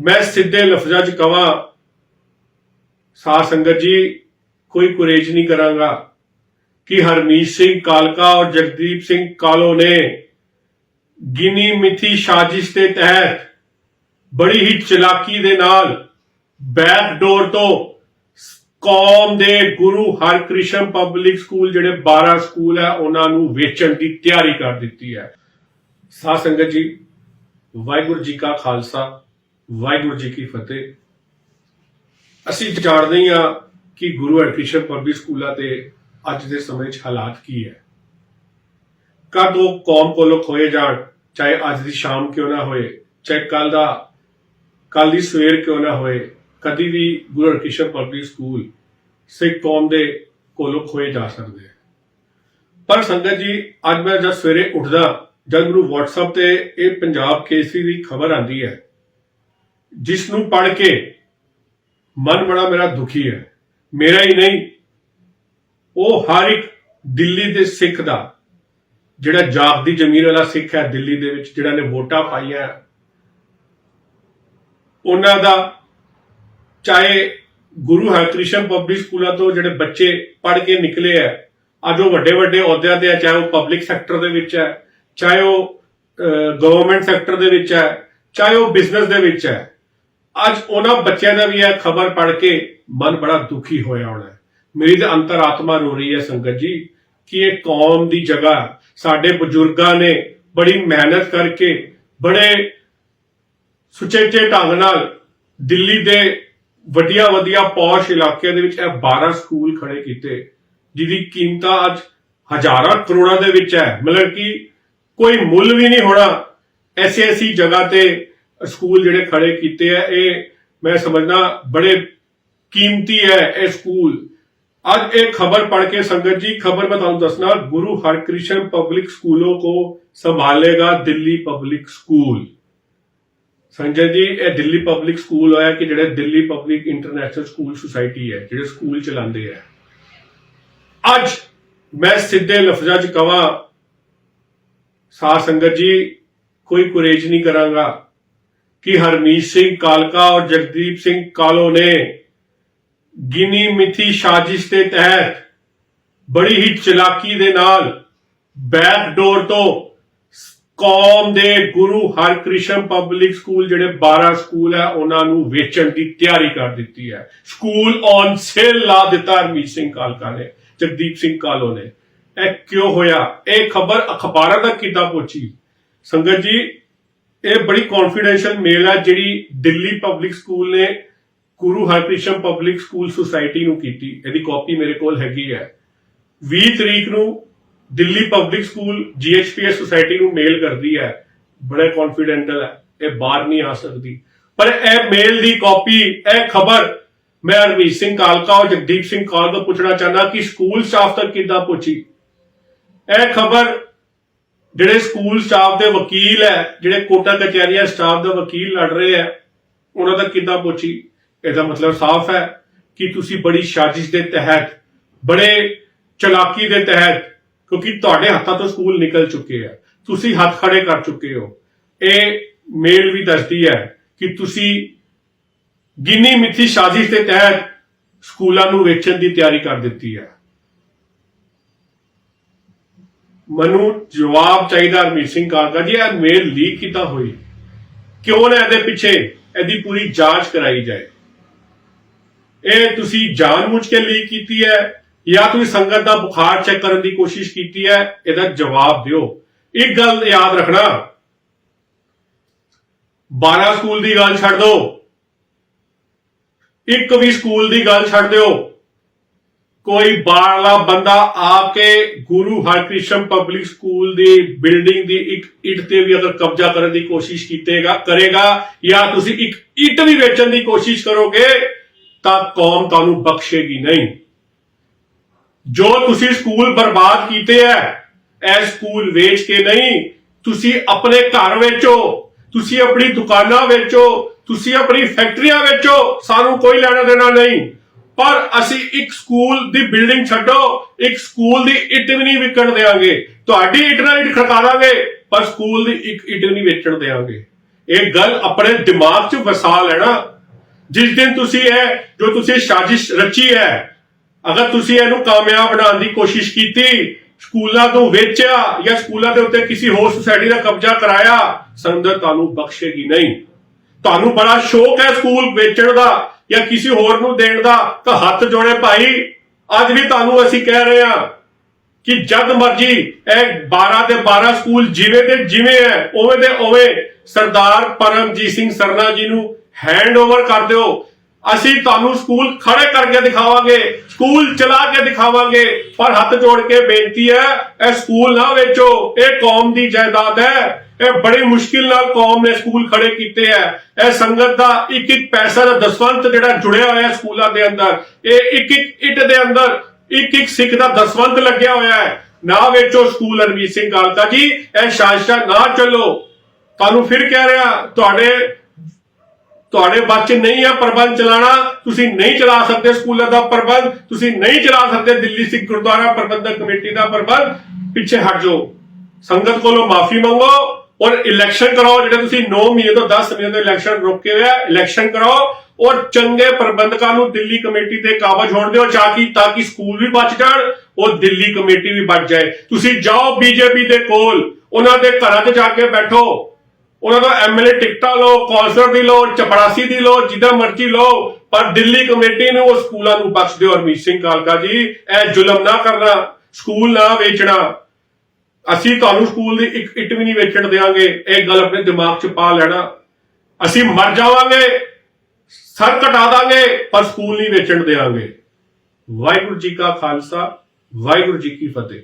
ਮੈਂ ਸਿੱਧੇ ਲਫ਼ਜ਼ਾਂ 'ਚ ਕਹਾਂ ਸਾਧ ਸੰਗਤ ਜੀ, ਕੋਈ ਕੁਰੇਜ ਨਹੀਂ ਕਰਾਂਗਾ ਕਿ ਹਰਮੀਤ ਸਿੰਘ ਕਾਲਕਾ ਔਰ ਜਗਦੀਪ ਸਿੰਘ ਕਾਲੋ ਨੇ ਗਿਨੀ ਮਿਥੀ ਸਾਜ਼ਿਸ਼ ਦੇ ਤਹਿਤ ਬੜੀ ਹੀ ਚਲਾਕੀ ਦੇ ਨਾਲ ਬੈਕ ਡੋਰ ਤੋਂ ਕੌਮ ਦੇ ਗੁਰੂ ਹਰਕ੍ਰਿਸ਼ਨ ਪਬਲਿਕ ਸਕੂਲ ਜਿਹੜੇ 12 ਸਕੂਲ ਹੈ, ਉਹਨਾਂ ਨੂੰ ਵੇਚਣ ਦੀ ਤਿਆਰੀ ਕਰ ਦਿੱਤੀ ਹੈ। ਸਾਧ ਸੰਗਤ ਜੀ, ਵਾਹਿਗੁਰੂ ਜੀ ਕਾ ਖਾਲਸਾ। ਵਾਹਿਗੁਰੂ ਜੀ ਕੀ ਫਤਿਹ। ਅਸੀਂ ਜਾਣਦੇ ਹਾਂ ਕਿ ਗੁਰੂ ਹਰਕ੍ਰਿਸ਼ਨ ਪਬਲਿਕ ਸਕੂਲਾਂ ਤੇ ਅੱਜ ਦੇ ਸਮੇਂ 'ਚ ਹਾਲਾਤ ਕੀ ਹੈ। ਕਦ ਉਹ ਕੌਮ ਕੋਲੋਂ ਖੋਏ ਜਾਣ, ਚਾਹੇ ਅੱਜ ਦੀ ਸ਼ਾਮ ਕਿਉਂ ਨਾ ਹੋਏ, ਚਾਹੇ ਕੱਲ ਦਾ ਕੱਲ ਦੀ ਸਵੇਰ ਕਿਉਂ ਨਾ ਹੋਏ, ਕਦੀ ਵੀ ਗੁਰੂ ਹਰਕ੍ਰਿਸ਼ਨ ਪਬਲਿਕ ਸਕੂਲ ਸਿੱਖ ਕੌਮ ਦੇ ਕੋਲੋਂ ਖੋਏ ਜਾ ਸਕਦੇ ਆ ਪਰ ਸੰਗਤ ਜੀ, ਅੱਜ ਮੈਂ ਜਦ ਸਵੇਰੇ ਉੱਠਦਾ, ਜਦ ਮੈਨੂੰ WhatsApp ਤੇ ਇਹ ਪੰਜਾਬ ਕੇਸਰੀ ਦੀ ਖਬਰ ਆਂਦੀ ਹੈ ਜਿਸ ਨੂੰ ਪੜ੍ਹ ਕੇ ਮਨ ਬੜਾ ਮੇਰਾ ਦੁਖੀ ਹੈ ਮੇਰਾ ਹੀ ਨਹੀਂ ਉਹ ਹਰ ਇੱਕ ਦਿੱਲੀ ਦੇ ਸਿੱਖ ਦਾ ਜਿਹੜਾ ਜਾਗਦੀ ਜ਼ਮੀਰ ਵਾਲਾ ਸਿੱਖ ਹੈ ਦਿੱਲੀ ਦੇ ਵਿੱਚ ਜਿਹੜਾ ਨੇ ਵੋਟਾਂ ਪਾਈਆਂ ਉਹਨਾਂ ਦਾ ਚਾਹੇ ਗੁਰੂ ਹਰਕ੍ਰਿਸ਼ਨ ਪਬਲਿਕ ਸਕੂਲਾਂ ਤੋਂ ਜਿਹੜੇ ਬੱਚੇ ਪੜ੍ਹ ਕੇ ਨਿਕਲੇ ਆ ਅੱਜ ਉਹ ਵੱਡੇ ਵੱਡੇ ਅਹੁਦਿਆਂ ਤੇ ਆ ਚਾਹੇ ਉਹ ਪਬਲਿਕ ਸੈਕਟਰ ਦੇ ਵਿੱਚ ਹੈ ਚਾਹੇ ਉਹ ਗਵਰਨਮੈਂਟ ਸੈਕਟਰ ਦੇ ਵਿੱਚ ਹੈ ਚਾਹੇ ਉਹ ਬਿਜ਼ਨਸ ਦੇ ਵਿੱਚ ਹੈ ਅੱਜ ਉਹਨਾਂ ਬੱਚਿਆਂ ਦਾ ਵੀ ਇਹ ਖਬਰ ਪੜ੍ਹ ਕੇ ਮਨ ਬੜਾ ਦੁਖੀ ਹੋਇਆ ਹੋਣਾ ਮੇਰੀ ਤਾਂ ਅੰਤਰਾਤਮਾ ਰੋ ਰਹੀ ਹੈ ਸੰਗਤ ਜੀ, ਕਿ ਇਹ ਕੌਮ ਦੀ ਜਗ੍ਹਾ ਸਾਡੇ ਬਜ਼ੁਰਗਾਂ ਨੇ ਬੜੀ ਮਿਹਨਤ ਕਰਕੇ ਬੜੇ ਸੁਚੇਚੇ ਢੰਗ ਨਾਲ ਦਿੱਲੀ ਦੇ ਵੱਡੀਆਂ ਵਧੀਆ ਪੌਸ਼ ਇਲਾਕਿਆਂ ਦੇ ਵਿੱਚ ਇਹ 12 ਸਕੂਲ ਖੜੇ ਕੀਤੇ, ਜਿਹਦੀ ਕੀਮਤਾਂ ਅੱਜ ਹਜ਼ਾਰਾਂ ਕਰੋੜਾਂ ਦੇ ਵਿੱਚ ਹੈ। ਮਤਲਬ ਕਿ ਕੋਈ ਮੁੱਲ ਵੀ ਨਹੀਂ ਹੋਣਾ ਐਸੀ ਐਸੀ ਜਗ੍ਹਾ ਤੇ ਸਕੂਲ ਜਿਹੜੇ ਖੜੇ ਕੀਤੇ ਆ, ਇਹ ਮੈਂ ਸਮਝਦਾ ਬੜੇ ਕੀਮਤੀ ਹੈ ਇਹ ਸਕੂਲ। ਅੱਜ ਇਹ ਖਬਰ पढ़ ਕੇ ਸੰਗਤ ਜੀ, ਖਬਰ ਮੈਂ ਤੁਹਾਨੂੰ ਦੱਸਣਾ, ਗੁਰੂ ਹਰਕ੍ਰਿਸ਼ਨ ਪਬਲਿਕ ਸਕੂਲੋਂ को ਸੰਭਾਲੇਗਾ ਦਿੱਲੀ ਪਬਲਿਕ ਸਕੂਲ। ਸੰਜੇ ਜੀ, ਇਹ ਦਿੱਲੀ ਪਬਲਿਕ ਸਕੂਲ ਹੋਇਆ ਕਿ ਜਿਹੜੇ Delhi public international school society ਹੈ, ਜਿਹੜੇ ਸਕੂਲ ਚਲਾਉਂਦੇ ਆ। ਅੱਜ ਮੈਂ ਸਿੱਧੇ ਲਫ਼ਜ਼ਾਂ 'ਚ ਕਹਾਂ ਸਾਰ ਸੰਗਤ ਜੀ, ਕੋਈ ਕੁਰੇਜ ਨਹੀਂ ਕਰਾਂਗਾ। ਕਿ ਹਰਮੀਤ ਸਿੰਘ ਕਾਲਕਾ ਔਰ ਜਗਦੀਪ ਸਿੰਘ ਕਾਲੋ ਨੇ ਗਿਨੀ ਮਿਥੀ ਸਾਜ਼ਿਸ਼ ਦੇ ਤਹਿਤ ਬੜੀ ਹੀ ਚਲਾਕੀ ਦੇ ਨਾਲ ਬੈਕ ਡੋਰ ਤੋਂ ਕੌਮ ਦੇ ਗੁਰੂ ਹਰਕ੍ਰਿਸ਼ਨ ਪਬਲਿਕ ਸਕੂਲ ਜਿਹੜੇ 12 ਸਕੂਲ ਹੈ, ਉਹਨਾਂ ਨੂੰ ਵੇਚਣ ਦੀ ਤਿਆਰੀ ਕਰ ਦਿੱਤੀ ਹੈ। ਸਕੂਲ ਔਨ ਸੇਲ ਲਾ ਦਿੱਤਾ ਹਰਮੀਤ ਸਿੰਘ ਕਾਲਕਾ ਨੇ, ਜਗਦੀਪ ਸਿੰਘ ਕਾਲੋ ਨੇ। ਇਹ ਕਿਉਂ ਹੋਇਆ? ਇਹ ਖਬਰ ਅਖਬਾਰਾਂ ਤੱਕ ਕਿੱਦਾਂ ਪਹੁੰਚੀ? ਸੰਗਤ ਜੀ ਇਹ ਬੜੀ ਕੌਨਫੀਡੈਂਸ਼ੀਅਲ ਮੇਲ ਹੈ ਜਿਹੜੀ ਦਿੱਲੀ ਪਬਲਿਕ ਸਕੂਲ ਨੇ Guru Harkrishan public school society ਨੂੰ ਕੀਤੀ। ਇਹਦੀ ਕਾਪੀ ਮੇਰੇ ਕੋਲ ਹੈਗੀ ਹੈ। 20 ਤਰੀਕ ਨੂੰ Delhi public school GHPS society ਨੂੰ ਮੇਲ ਕਰਦੀ ਹੈ। ਬੜੇ ਕੌਨਫੀਡੈਂਟਲ ਹੈ। ਇਹ ਬਾਹਰ ਨਹੀਂ ਆ ਸਕਦੀ। ਪਰ ਇਹ ਮੇਲ ਦੀ ਕਾਪੀ ਇਹ ਖਬਰ ਮੈਂ ਹਰਮੀਤ ਸਿੰਘ ਕਾਲਕਾ ਔਰ ਜਗਦੀਪ ਸਿੰਘ ਕਾਲ ਤੋਂ ਪੁੱਛਣਾ ਚਾਹੁੰਦਾ ਕਿ ਸਕੂਲ ਸਟਾਫ ਤੱਕ ਕਿੱਦਾਂ ਪਹੁੰਚੀ? ਇਹ ਖਬਰ ਜਿਹੜੇ ਸਕੂਲ ਸਟਾਫ ਦੇ ਵਕੀਲ ਹੈ, ਜਿਹੜੇ ਕੋਟਾ ਕਚਹਿਰੀਆਂ ਸਟਾਫ ਦਾ ਵਕੀਲ ਲੜ ਰਹੇ ਹੈ, ਉਹਨਾਂ ਤੱਕ ਕਿੱਦਾਂ ਪੁੱਛੀ ਇਹਦਾ ਮਤਲਬ ਸਾਫ਼ ਹੈ ਕਿ ਤੁਸੀਂ ਬੜੀ ਸਾਜ਼ਿਸ਼ ਦੇ ਤਹਿਤ, ਬੜੇ ਚਲਾਕੀ ਦੇ ਤਹਿਤ, ਕਿਉਂਕਿ ਤੁਹਾਡੇ ਹੱਥਾਂ ਤੋਂ ਸਕੂਲ ਨਿਕਲ ਚੁੱਕੇ ਆ ਤੁਸੀਂ ਹੱਥ ਖੜੇ ਕਰ ਚੁੱਕੇ ਹੋ। ਇਹ ਮੇਲ ਵੀ ਦੱਸਦੀ ਹੈ ਕਿ ਤੁਸੀਂ ਗਿਨੀ ਮਿੱਥੀ ਸਾਜ਼ਿਸ਼ ਦੇ ਤਹਿਤ ਸਕੂਲਾਂ ਨੂੰ ਵੇਚਣ ਦੀ ਤਿਆਰੀ ਕਰ ਦਿੱਤੀ ਹੈ। ਮੈਨੂੰ ਜਵਾਬ ਚਾਹੀਦਾ ਹਰਮੀਤ ਸਿੰਘ ਕਾਲਕਾ ਜੀ, ਇਹ ਮੇਲ ਲੀਕ ਕਿੱਦਾਂ ਹੋਈ? ਕਿਉਂ ਨਾ ਇਹਦੇ ਪਿੱਛੇ ਇਹਦੀ ਪੂਰੀ ਜਾਂਚ ਕਰਾਈ ਜਾਏ? ਇਹ ਤੁਸੀਂ ਜਾਣਬੁੱਝ ਕੇ ਲੀਕ ਕੀਤੀ ਹੈ ਜਾਂ ਤੁਸੀਂ ਸੰਗਤ ਦਾ ਬੁਖਾਰ ਚੈੱਕ ਕਰਨ ਦੀ ਕੋਸ਼ਿਸ਼ ਕੀਤੀ ਹੈ? ਇਹਦਾ ਜਵਾਬ ਦਿਓ। ਇੱਕ ਗੱਲ ਯਾਦ ਰੱਖਣਾ। 12 ਸਕੂਲ ਦੀ ਗੱਲ ਛੱਡ ਦਿਓ। ਇੱਕ ਵੀ ਸਕੂਲ ਦੀ ਗੱਲ ਛੱਡ ਦਿਓ। ਕੋਈ ਬਾਹਰਲਾ ਬੰਦਾ ਆ ਕੇ ਗੁਰੂ ਹਰਕ੍ਰਿਸ਼ਨ ਪਬਲਿਕ ਸਕੂਲ ਦੀ ਬਿਲਡਿੰਗ ਦੀ ਇੱਕ ਇੱਟ ਤੇ ਵੀ ਅਗਰ ਕਬਜ਼ਾ ਕਰਨ ਦੀ ਕੋਸ਼ਿਸ਼ ਕੀਤੇਗਾ, ਕਰੇਗਾ ਜਾਂ ਤੁਸੀਂ ਇੱਕ ਇੱਟ ਵੀ ਵੇਚਣ ਦੀ ਕੋਸ਼ਿਸ਼ ਕਰੋਗੇ, ਤਾਂ ਕੌਮ ਤੁਹਾਨੂੰ ਬਖਸ਼ੇਗੀ ਨਹੀਂ। ਜੋ ਤੁਸੀਂ ਸਕੂਲ ਬਰਬਾਦ ਕੀਤੇ ਐ ਇਹ ਸਕੂਲ ਵੇਚ ਕੇ ਨਹੀਂ, ਤੁਸੀਂ ਆਪਣੇ ਘਰ ਵੇਚੋ, ਤੁਸੀਂ ਆਪਣੀ ਦੁਕਾਨਾਂ ਵੇਚੋ, ਤੁਸੀਂ ਆਪਣੀ ਫੈਕਟਰੀਆਂ ਵੇਚੋ, ਸਾਨੂੰ ਕੋਈ ਲੈਣਾ ਦੇਣਾ ਨਹੀਂ। ਪਰ ਅਸੀਂ ਇੱਕ ਸਕੂਲ ਦੀ ਬਿਲਡਿੰਗ ਛੱਡੋ, ਇੱਕ ਸਕੂਲ ਦੀ ਇੱਟ ਵੀ ਨਹੀਂ ਵਿਕਣ ਦੇਵਾਂਗੇ ਤੁਹਾਡੀ ਇੱਟ ਨਾਲ ਇੱਟ ਖੜਕਾ ਪਰ ਸਕੂਲ ਦੀ ਇੱਕ ਇੱਟ ਨਹੀਂ ਵੇਚਣ ਦੇਵਾਂਗੇ ਇਹ ਗੱਲ ਆਪਣੇ ਦਿਮਾਗ 'ਚ ਵਸਾ ਲੈਣਾ। ਜਿਸ ਦਿਨ ਤੁਸੀਂ ਇਹ, ਜੋ ਤੁਸੀਂ ਸਾਜ਼ਿਸ਼ ਰਚੀ ਹੈ, ਅਗਰ ਤੁਸੀਂ ਇਹਨੂੰ ਕਾਮਯਾਬ ਬਣਾਉਣ ਦੀ ਕੋਸ਼ਿਸ਼ ਕੀਤੀ, ਸਕੂਲਾਂ ਤੋਂ ਵੇਚਿਆ ਜਾਂ ਸਕੂਲਾਂ ਦੇ ਉੱਤੇ ਕਿਸੇ ਹੋਰ ਸੁਸਾਇਟੀ ਦਾ ਕਬਜ਼ਾ ਕਰਾਇਆ ਸੰਗਤ ਤੁਹਾਨੂੰ ਬਖਸ਼ੇਗੀ ਨਹੀਂ। ਤੁਹਾਨੂੰ ਬੜਾ ਸ਼ੌਕ ਹੈ ਸਕੂਲ ਵੇਚਣ ਦਾ। ਜਾਂ ਕਿਸੇ ਹੋਰ ਨੂੰ ਦੇਣ ਦਾ ਤਾਂ ਹੱਥ ਜੋੜੇ ਭਾਈ, ਅੱਜ ਵੀ ਤੁਹਾਨੂੰ ਅਸੀਂ ਕਹਿ ਰਹੇ ਹਾਂ ਕਿ ਜਦ ਮਰਜ਼ੀ ਇਹ 12 ਤੇ 12 ਸਕੂਲ ਜਿਵੇਂ ਦੇ ਜਿਵੇਂ ਹੈ ਉਵੇਂ ਦੇ ਉਵੇਂ ਸਰਦਾਰ ਪਰਮਜੀਤ ਸਿੰਘ ਸਰਨਾ ਜੀ ਨੂੰ ਹੈਂਡਓਵਰ ਕਰ ਦਿਓ। ਅਸੀਂ ਤੁਹਾਨੂੰ ਸਕੂਲ ਖੜੇ ਕਰਕੇ ਦਿਖਾਵਾਂਗੇ, ਸਕੂਲ ਚਲਾ ਕੇ ਦਿਖਾਵਾਂਗੇ, ਪਰ ਹੱਥ ਜੋੜ ਕੇ ਬੇਨਤੀ ਹੈ, ਇਹ ਸਕੂਲ ਨਾ ਵੇਚੋ, ਇਹ ਕੌਮ ਦੀ ਜਾਇਦਾਦ ਹੈ। ਇਹ ਬੜੀ ਮੁਸ਼ਕਿਲ ਨਾਲ ਕੌਮ ਨੇ ਸਕੂਲ ਖੜੇ ਕੀਤੇ ਹੈ ਇਹ ਸੰਗਤ ਦਾ ਇੱਕ ਇੱਕ ਪੈਸਾ ਦਾ ਦਸਵੰਤ ਜਿਹੜਾ ਜੁੜਿਆ ਹੋਇਆ ਸਕੂਲਾਂ ਦੇ ਅੰਦਰ, ਇਹ ਇੱਕ ਇੱਕ ਇੱਟ ਦੇ ਅੰਦਰ ਇੱਕ ਇੱਕ ਸਿੱਖ ਦਾ ਦਸਵੰਤ ਲੱਗਿਆ ਹੋਇਆ ਹੈ। ਨਾ ਵੇਚੋ ਸਕੂਲ ਰਣਵੀਰ ਸਿੰਘ ਗਾਲਤਾ ਜੀ, ਇਹ ਸ਼ਾਸਾ ਨਾ ਚੱਲੋ। ਤੁਹਾਨੂੰ ਫਿਰ ਕਹਿ ਰਿਹਾ, ਤੁਹਾਡੇ ਤੁਹਾਡੇ ਬੱਚੇ ਨਹੀਂ ਆ ਪ੍ਰਬੰਧ ਚਲਾਣਾ ਤੁਸੀਂ ਨਹੀਂ ਚਲਾ ਸਕਦੇ ਸਕੂਲਾਂ ਦਾ ਪ੍ਰਬੰਧ, ਤੁਸੀਂ ਨਹੀਂ ਚਲਾ ਸਕਦੇ ਦਿੱਲੀ ਸਿੱਖ ਗੁਰਦੁਆਰਾ ਪ੍ਰਬੰਧਕ ਕਮੇਟੀ ਦਾ ਪ੍ਰਬੰਧ। ਪਿੱਛੇ ਹਟ ਜਾਓ। ਸੰਗਤ ਕੋਲੋਂ ਮਾਫੀ ਮੰਗੋ। ਔਰ ਇਲੈਕਸ਼ਨ ਕਰਾਓ, ਜਿਹੜੇ ਤੁਸੀਂ 9 ਮਹੀਨੇ ਤੋਂ 10 ਮਹੀਨੇ ਤੋਂ ਇਲੈਕਸ਼ਨ ਰੋਕੇ ਹੋਇਆ ਇਲੈਕਸ਼ਨ ਕਰਾਓ ਔਰ ਚੰਗੇ ਪ੍ਰਬੰਧਕਾਂ ਨੂੰ ਦਿੱਲੀ ਕਮੇਟੀ ਤੇ ਕਾਬਜ ਹੋਣ ਦਿਓ ਤਾਂ ਤਾਂ ਕਿ ਸਕੂਲ ਵੀ ਬਚ ਜਾਣ ਔਰ ਦਿੱਲੀ ਕਮੇਟੀ ਵੀ ਬਚ ਜਾਏ। ਤੁਸੀਂ ਜਾਓ ਬੀਜੇਪੀ ਦੇ ਕੋਲ, ਉਹਨਾਂ ਦੇ ਘਰਾਂ 'ਚ ਜਾ ਕੇ ਬੈਠੋ। ਉਹਨਾਂ ਦਾ ਐਮਐਲਏ ਟਿਕਟਾਂ ਲਓ ਕੌਂਸਲਰ ਦੀ ਲਓ, ਚਪੜਾਸੀ ਦੀ ਲਓ, ਜਿੱਦਾਂ ਮਰਜ਼ੀ ਲਓ, ਪਰ ਦਿੱਲੀ ਕਮੇਟੀ ਨੂੰ, ਉਹ ਸਕੂਲਾਂ ਨੂੰ ਬਖਸ਼ ਦਿਓ। ਹਰਮੀਤ ਸਿੰਘ ਕਾਲਕਾ ਜੀ, ਇਹ ਜ਼ੁਲਮ ਨਾ ਕਰਨਾ, ਸਕੂਲ ਨਾ ਵੇਚਣਾ। ਅਸੀਂ ਤੁਹਾਨੂੰ ਸਕੂਲ ਦੀ ਇੱਕ ਇੱਟ ਵੀ ਨਹੀਂ ਵੇਚਣ ਦੇਵਾਂਗੇ ਇਹ ਗੱਲ ਆਪਣੇ ਦਿਮਾਗ 'ਚ ਪਾ ਲੈਣਾ। ਅਸੀਂ ਮਰ ਜਾਵਾਂਗੇ, ਸਰ ਕਟਾ ਦਾਂਗੇ, ਪਰ ਸਕੂਲ ਨਹੀਂ ਵੇਚਣ ਦੇਵਾਂਗੇ ਵਾਹਿਗੁਰੂ ਜੀ ਕਾ ਖਾਲਸਾ, ਵਾਹਿਗੁਰੂ ਜੀ ਕੀ ਫਤਿਹ।